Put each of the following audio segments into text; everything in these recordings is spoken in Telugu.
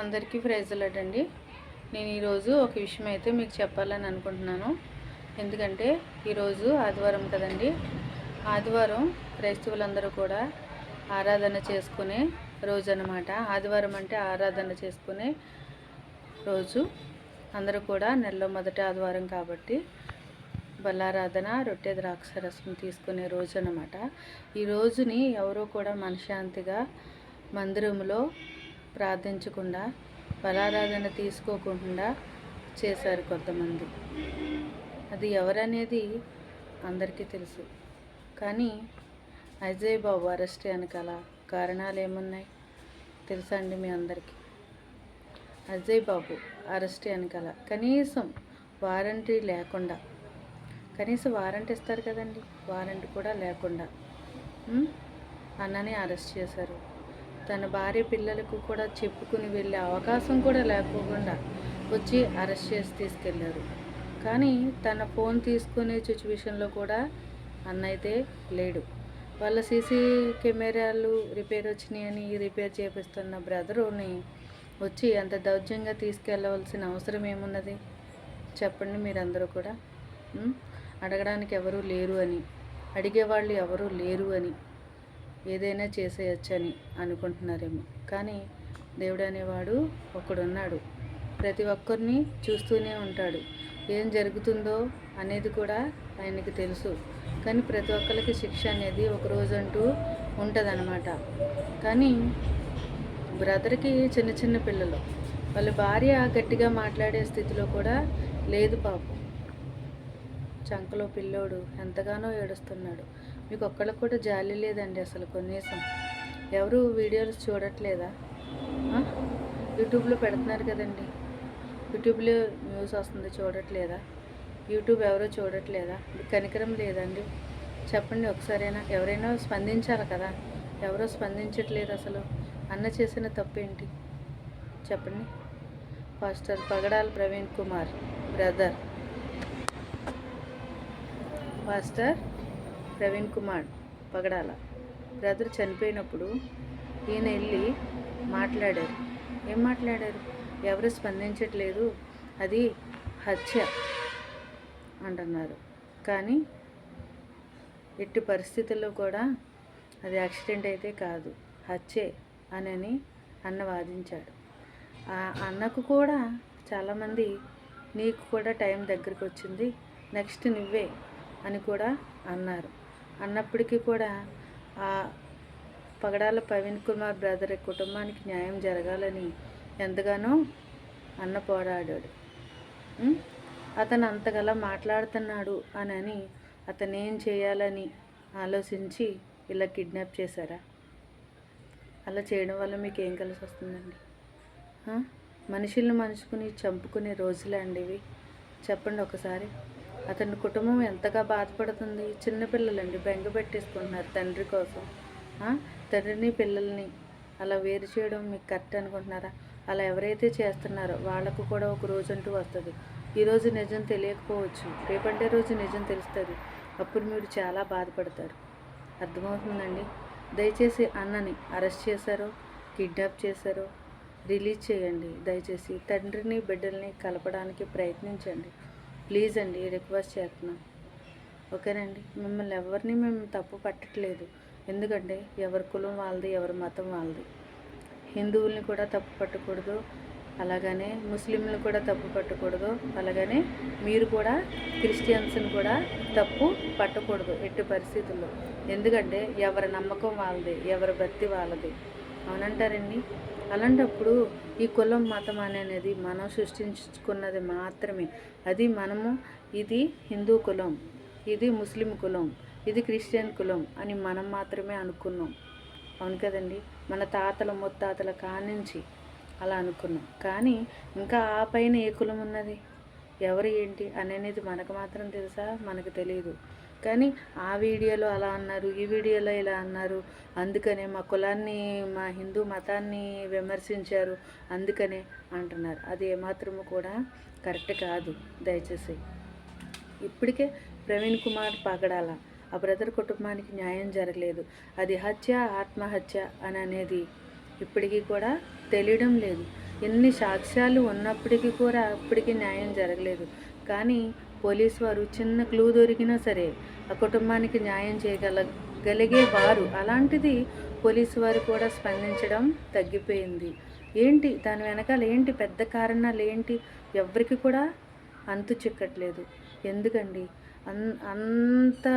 అందరికీ ప్రైజ్లాడ్ అండి. నేను ఈరోజు ఒక విషయం అయితే మీకు చెప్పాలని అనుకుంటున్నాను. ఎందుకంటే ఈరోజు ఆదివారం కదండి. ఆదివారం క్రైస్తవులందరూ కూడా ఆరాధన చేసుకునే రోజు అనమాట ఆదివారం అంటే ఆరాధన చేసుకునే రోజు. అందరూ కూడా నెలలో మొదటి ఆదివారం కాబట్టి బల్లారాధన రొట్టె ద్రాక్ష రసం తీసుకునే రోజు అనమాట ఈ రోజుని ఎవరో కూడా మనశ్శాంతిగా మందిరంలో ప్రార్థించకుండా బలారాధన తీసుకోకుండా చేశారు కొంతమంది. అది ఎవరనేది అందరికీ తెలుసు. కానీ అజయ్ బాబు అరెస్ట్ వెనకాల కారణాలు ఏమున్నాయి తెలుసా అండి మీ అందరికీ. అజయ్ బాబు అరెస్ట్ వెనకాల కనీసం వారంటీ లేకుండా కనీసం వారంటీ ఇస్తారు కదండి? వారంటీ కూడా లేకుండా అన్నని అరెస్ట్ చేశారు. తన భార్య పిల్లలకు కూడా చెప్పుకుని వెళ్ళే అవకాశం కూడా లేకోకుండా వచ్చి అరెస్ట్ చేసి తీసుకెళ్ళారు కానీ తన ఫోన్ తీసుకునే సిచ్యువేషన్లో కూడా అన్నైతే లేడు. వాళ్ళ సీసీ కెమెరాలు రిపేర్ వచ్చినాయని రిపేర్ చేపిస్తున్న బ్రదరుని వచ్చి అంత దౌర్జంగా తీసుకెళ్ళవలసిన అవసరం ఏమున్నది? చెప్పండి మీరందరూ కూడా. అడగడానికి ఎవరూ లేరు అని. అడిగేవాళ్ళు ఎవరూ లేరు అని. ఏదైనా చేసేయచ్చని అనుకుంటున్నారేమో. కానీ దేవుడు అనేవాడు ఒకడున్నాడు. ప్రతి ఒక్కరిని చూస్తూనే ఉంటాడు. ఏం జరుగుతుందో అనేది కూడా ఆయనకి తెలుసు. కానీ ప్రతి ఒక్కరికి శిక్ష అనేది ఒక రోజు అంటూ ఉంటుందన్నమాట. కానీ బ్రదర్కి చిన్న చిన్న పిల్లలు. వాళ్ళ భార్య గట్టిగా మాట్లాడే స్థితిలో కూడా లేదు పాపం. చంకలో పిల్లోడు ఎంతగానో ఏడుస్తున్నాడు. మీకు ఒక్కళ్ళకి కూడా జాలి లేదండి అసలు కనీసం. ఎవరు వీడియోలు చూడట్లేదా? యూట్యూబ్లో పెడుతున్నారు కదండి. యూట్యూబ్లో న్యూస్ వస్తుంది చూడట్లేదా? యూట్యూబ్ ఎవరో చూడట్లేదా? మీకు కనికరం లేదండి. చెప్పండి ఒకసారైనా. ఎవరైనా స్పందించాలి కదా. ఎవరో స్పందించట్లేదు అసలు. అన్న చేసిన తప్పేంటి? చెప్పండి. Pastor Pagadala Praveen Kumar brother. Pastor? Praveen Kumar Pagadala. Brother చనిపోయినప్పుడు ఈయన వెళ్ళి మాట్లాడారు. ఏం మాట్లాడారు? ఎవరు స్పందించట్లేదు. అది హత్య అంటున్నారు. కానీ ఎట్టి పరిస్థితుల్లో కూడా అది యాక్సిడెంట్ అయితే కాదు. హత్యే అనని అన్న వాదించాడు. ఆ అన్నకు కూడా చాలామంది నీకు కూడా టైం దగ్గరికి వచ్చింది నెక్స్ట్ నువ్వే అని కూడా అన్నారు. అన్నప్పటికీ కూడా ఆ పగడాల ప్రవీణ్ కుమార్ బ్రదర్ కుటుంబానికి న్యాయం జరగాలని ఎంతగానో అన్న పోరాడాడు. అతను అంతగలా మాట్లాడుతున్నాడు అని అని అతను ఏం చేయాలని ఆలోచించి ఇలా కిడ్నాప్ చేశారా? అలా చేయడం వల్ల మీకు ఏం కలిసి వస్తుందండి? మనుషుల్ని మనుషుకుని చంపుకునే రోజులే అండి ఇవి. చెప్పండి ఒకసారి. అతని కుటుంబం ఎంతగా బాధపడుతుంది? చిన్నపిల్లలండి బెంగ పెట్టేసుకుంటున్నారు తండ్రి కోసం. తండ్రిని పిల్లల్ని అలా వేరు చేయడం మీకు కరెక్ట్ అనుకుంటున్నారా? అలా ఎవరైతే చేస్తున్నారో వాళ్ళకు కూడా ఒక రోజు అంటూ వస్తుంది. ఈరోజు నిజం తెలియకపోవచ్చు. రేపంటే రోజు నిజం తెలుస్తుంది. అప్పుడు మీరు చాలా బాధపడతారు. అర్థమవుతుందండి? దయచేసి అన్నని అరెస్ట్ చేశారో కిడ్నాప్ చేశారో రిలీజ్ చేయండి. దయచేసి తండ్రిని బిడ్డల్ని కలపడానికి ప్రయత్నించండి. ప్లీజ్ అండి రిక్వెస్ట్ చేస్తున్నాం. ఓకేనండి మిమ్మల్ని ఎవరిని మేము తప్పు పట్టట్లేదు. ఎందుకంటే ఎవరి కులం వాళ్ళది ఎవరి మతం వాళ్ళది. హిందువుల్ని కూడా తప్పు పట్టకూడదు. అలాగనే ముస్లింలు కూడా తప్పు పట్టకూడదు. అలాగనే మీరు కూడా క్రిస్టియన్స్ని కూడా తప్పు పట్టకూడదు ఎట్టి పరిస్థితుల్లో. ఎందుకంటే ఎవరి నమ్మకం వాళ్ళది ఎవరి భక్తి వాళ్ళది. అవునంటారండి? అలాంటప్పుడు ఈ కులం మతం అనేది మనం సృష్టించుకున్నది మాత్రమే. అది మనము ఇది హిందూ కులం ఇది ముస్లిం కులం ఇది క్రిస్టియన్ కులం అని మనం మాత్రమే అనుకున్నాం. అవును కదండి? మన తాతల ముత్తాతల కానించి అలా అనుకున్నాం. కానీ ఇంకా ఆ పైన ఏ కులం ఉన్నది? ఎవరు ఏంటి? అనేది మనకు మాత్రం తెలుసా? మనకు తెలియదు కానీ ఆ వీడియోలో అలా అన్నారు ఈ వీడియోలో ఇలా అన్నారు. అందుకనే మా కులాన్ని మా హిందూ మతాన్ని విమర్శించారు. అందుకనే అంటున్నారు. అది ఏమాత్రము కూడా కరెక్ట్ కాదు. దయచేసి ఇప్పటికే ప్రవీణ్ కుమార్ పగడాల ఆ బ్రదర్ కుటుంబానికి న్యాయం జరగలేదు. అది హత్య ఆత్మహత్య అని అనేది ఇప్పటికీ కూడా తెలియడం లేదు. ఎన్ని సాక్ష్యాలు ఉన్నప్పటికీ కూడా ఇప్పటికీ న్యాయం జరగలేదు. కానీ పోలీసు వారు చిన్న క్లూ దొరికినా సరే ఆ కుటుంబానికి న్యాయం చేయగలగలిగే వారు. అలాంటిది పోలీసు వారు కూడా స్పందించడం తగ్గిపోయింది. ఏంటి? దాని వెనకాల ఏంటి పెద్ద కారణాలు ఏంటి? ఎవరికి కూడా అంతు చిక్కట్లేదు. ఎందుకండి? అన్ అంత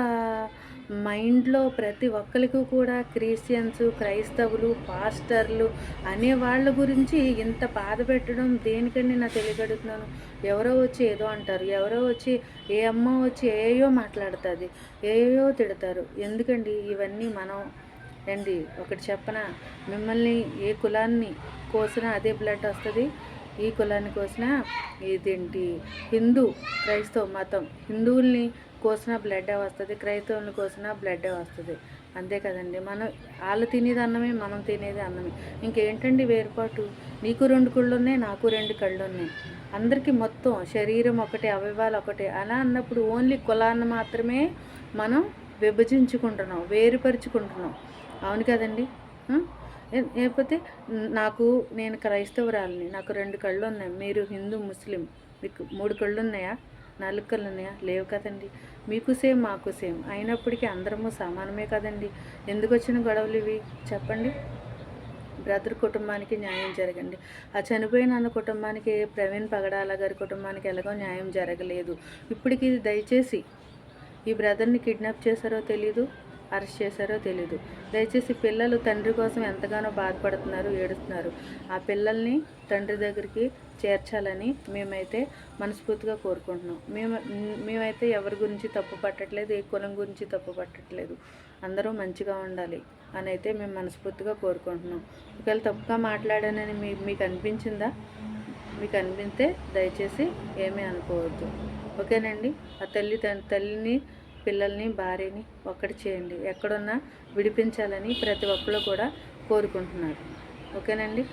మైండ్లో ప్రతి ఒక్కరికి కూడా క్రిస్టియన్స్ క్రైస్తవులు పాస్టర్లు అనే వాళ్ళ గురించి ఇంత బాధ పెట్టడం దేనికండి నా తెలియగడుగుతున్నాను? ఎవరో వచ్చి ఏదో అంటారు ఎవరో వచ్చి ఏ అమ్మ వచ్చి ఏయో మాట్లాడుతుంది ఏయో తిడతారు. ఎందుకండి ఇవన్నీ మనం రండి ఒకటి చెప్పన? మిమ్మల్ని ఏ కులాన్ని కోసినా అదే బ్లడ్ వస్తుంది? ఈ కులాన్ని కోసినా ఇదేంటి? హిందూ క్రైస్తవ మతం. హిందువుల్ని కోసినా బ్లడ్డే వస్తుంది క్రైస్తవుల్ని కోసినా బ్లడ్డే వస్తుంది. అంతే కదండి. మనం వాళ్ళు తినేది అన్నమే మనం తినేది అన్నమే. ఇంకేంటండి వేరుపాటు? నీకు రెండు కళ్ళు ఉన్నాయి నాకు రెండు కళ్ళు ఉన్నాయి అందరికీ మొత్తం శరీరం ఒకటే అవయవాలు ఒకటే. అలా అన్నప్పుడు ఓన్లీ కులాన్ని మాత్రమే మనం విభజించుకుంటున్నాం వేరుపరుచుకుంటున్నాం. అవును కదండి. లేకపోతే నాకు నేను క్రైస్తవురాలిని నాకు రెండు కళ్ళు ఉన్నాయి మీరు హిందూ ముస్లిం మీకు మూడు కళ్ళు ఉన్నాయా నాలుగు కళ్ళు ఉన్నాయా లేవు కదండి. మీకు సేమ్ మాకు సేమ్. అయినప్పటికీ అందరము సమానమే కదండి. ఎందుకు వచ్చిన గొడవలు ఇవి? చెప్పండి. బ్రదర్ కుటుంబానికి న్యాయం జరగండి. ఆ చనిపోయిన అన్న కుటుంబానికి ప్రవీణ్ పగడాల గారి కుటుంబానికి ఎలాగో న్యాయం జరగలేదు. ఇప్పటికి దయచేసి ఈ బ్రదర్ని కిడ్నాప్ చేశారో తెలీదు. అరెస్ట్ చేశారో తెలీదు. దయచేసి పిల్లలు తండ్రి కోసం ఎంతగానో బాధపడుతున్నారు ఏడుస్తున్నారు. ఆ పిల్లల్ని తండ్రి దగ్గరికి చేర్చాలని మేమైతే మనస్ఫూర్తిగా కోరుకుంటున్నాం. మేము మేమైతే ఎవరి గురించి తప్పు పట్టట్లేదు ఏ కులం గురించి తప్పు పట్టట్లేదు. అందరూ మంచిగా ఉండాలి అని అయితే మేము మనస్ఫూర్తిగా కోరుకుంటున్నాం. ఒకవేళ తప్పుగా మాట్లాడానని మీ మీకు అనిపించిందా? మీకు అనిపిస్తే దయచేసి ఏమీ అనుకోవద్దు. ఓకేనండి? ఆ తల్లి తల్లిని పిల్లల్ని భార్యని ఒక్కటి చేయండి. ఎక్కడున్నా విడిపించాలని ప్రతి ఒక్కరు కూడా కోరుకుంటున్నారు. ఓకేనండి?